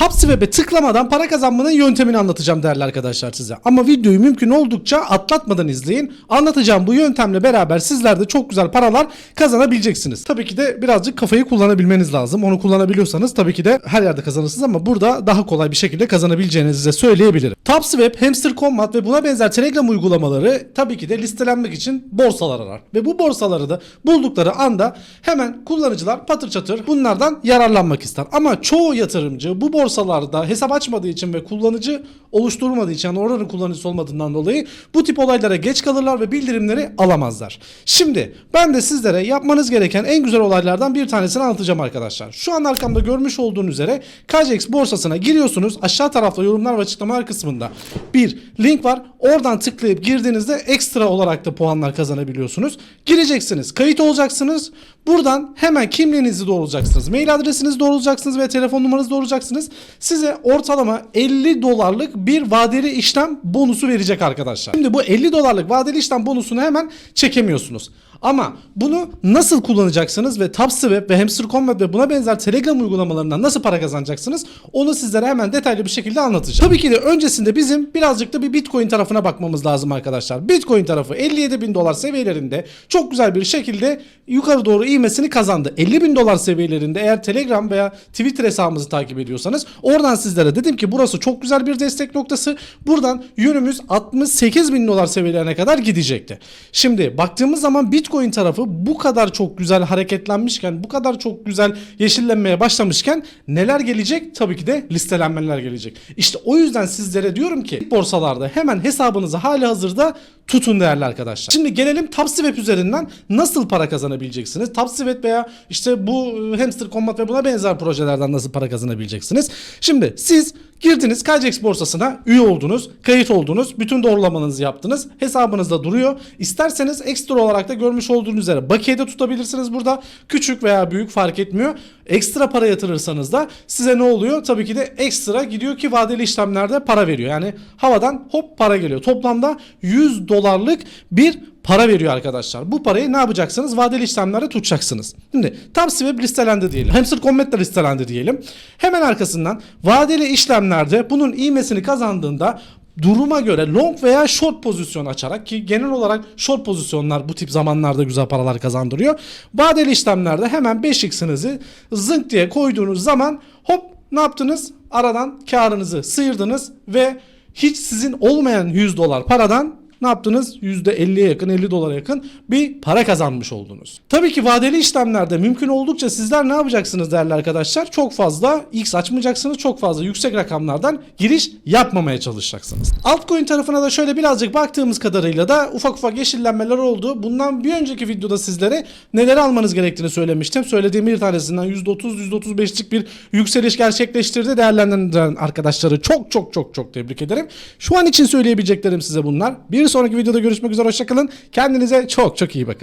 Hapsweb'e tıklamadan para kazanmanın yöntemini anlatacağım değerli arkadaşlar size. Ama videoyu mümkün oldukça atlatmadan izleyin. Anlatacağım bu yöntemle beraber sizler de çok güzel paralar kazanabileceksiniz. Tabii ki de birazcık kafayı kullanabilmeniz lazım. Onu kullanabiliyorsanız tabii ki de her yerde kazanırsınız ama burada daha kolay bir şekilde kazanabileceğinizi size söyleyebilirim. Tapsweb, Hamster Combat ve buna benzer Telegram uygulamaları tabii ki de listelenmek için borsalar arar. Ve bu borsaları da buldukları anda hemen kullanıcılar patır çatır bunlardan yararlanmak ister. Ama çoğu yatırımcı bu borsalarda hesap açmadığı için ve kullanıcı oluşturmadığı için yani oranın kullanıcısı olmadığından dolayı bu tip olaylara geç kalırlar ve bildirimleri alamazlar. Şimdi ben de sizlere yapmanız gereken en güzel olaylardan bir tanesini anlatacağım arkadaşlar. Şu an arkamda görmüş olduğunuz üzere KJX borsasına giriyorsunuz. Aşağı tarafta yorumlar ve açıklamalar kısmında bir link var. Oradan tıklayıp girdiğinizde ekstra olarak da puanlar kazanabiliyorsunuz. Gireceksiniz, kayıt olacaksınız. Buradan hemen kimliğinizi doğrulacaksınız. Mail adresinizi doğrulacaksınız ve telefon numaranızı doğrulacaksınız. Size ortalama 50 dolarlık bir vadeli işlem bonusu verecek arkadaşlar. Şimdi bu 50 dolarlık vadeli işlem bonusunu hemen çekemiyorsunuz. Ama bunu nasıl kullanacaksınız ve Tapsweb ve Hamster Combat ve buna benzer Telegram uygulamalarından nasıl para kazanacaksınız onu sizlere hemen detaylı bir şekilde anlatacağım. Tabii ki de öncesinde bizim birazcık da bir Bitcoin tarafına bakmamız lazım arkadaşlar. Bitcoin tarafı 57 bin dolar seviyelerinde çok güzel bir şekilde yukarı doğru ivmesini kazandı. 50 bin dolar seviyelerinde eğer Telegram veya Twitter hesabımızı takip ediyorsanız oradan sizlere dedim ki burası çok güzel bir destek noktası. Buradan yönümüz 68 bin dolar seviyelerine kadar gidecekti. Şimdi baktığımız zaman Bitcoin tarafı bu kadar çok güzel hareketlenmişken, bu kadar çok güzel yeşillenmeye başlamışken neler gelecek? Tabii ki de listelenmeler gelecek. İşte o yüzden sizlere diyorum ki borsalarda hemen hesabınızı hali hazırda tutun değerli arkadaşlar. Şimdi gelelim Tapsweb üzerinden nasıl para kazanabileceksiniz? Tapsweb veya işte bu e, Hamster Combat ve buna benzer projelerden nasıl para kazanabileceksiniz? Şimdi siz girdiniz KJX borsasına üye oldunuz, kayıt oldunuz, bütün doğrulamanızı yaptınız. Hesabınızda duruyor. İsterseniz ekstra olarak da görmüş olduğunuz üzere bakiyede tutabilirsiniz burada. Küçük veya büyük fark etmiyor. Ekstra para yatırırsanız da size ne oluyor? Tabii ki de ekstra gidiyor ki vadeli işlemlerde para veriyor. Yani havadan hop para geliyor. Toplamda 100 dolarlık bir para veriyor arkadaşlar. Bu parayı ne yapacaksınız? Vadeli işlemlerde tutacaksınız. Şimdi Tapsweb listelendi diyelim. Hamster Combat listelendi diyelim. Hemen arkasından vadeli işlemlerde bunun iğmesini kazandığında duruma göre long veya short pozisyon açarak ki genel olarak short pozisyonlar bu tip zamanlarda güzel paralar kazandırıyor. Vadeli işlemlerde hemen 5x'inizi zınk diye koyduğunuz zaman hop ne yaptınız? Aradan karınızı sıyırdınız ve hiç sizin olmayan 100 dolar paradan ne yaptınız? %50'ye yakın 50 dolara yakın bir para kazanmış oldunuz. Tabii ki vadeli işlemlerde mümkün oldukça sizler ne yapacaksınız değerli arkadaşlar? Çok fazla X açmayacaksınız. Çok fazla yüksek rakamlardan giriş yapmamaya çalışacaksınız. Altcoin tarafına da şöyle birazcık baktığımız kadarıyla da ufak ufak yeşillenmeler oldu. Bundan bir önceki videoda sizlere neleri almanız gerektiğini söylemiştim. Söylediğim bir tanesinden %30 %35'lik bir yükseliş gerçekleştirdi. Değerlendiren arkadaşları çok çok çok çok tebrik ederim. Şu an için söyleyebileceklerim size bunlar. Bir sonraki videoda görüşmek üzere hoşçakalın. Kendinize çok çok iyi bakın.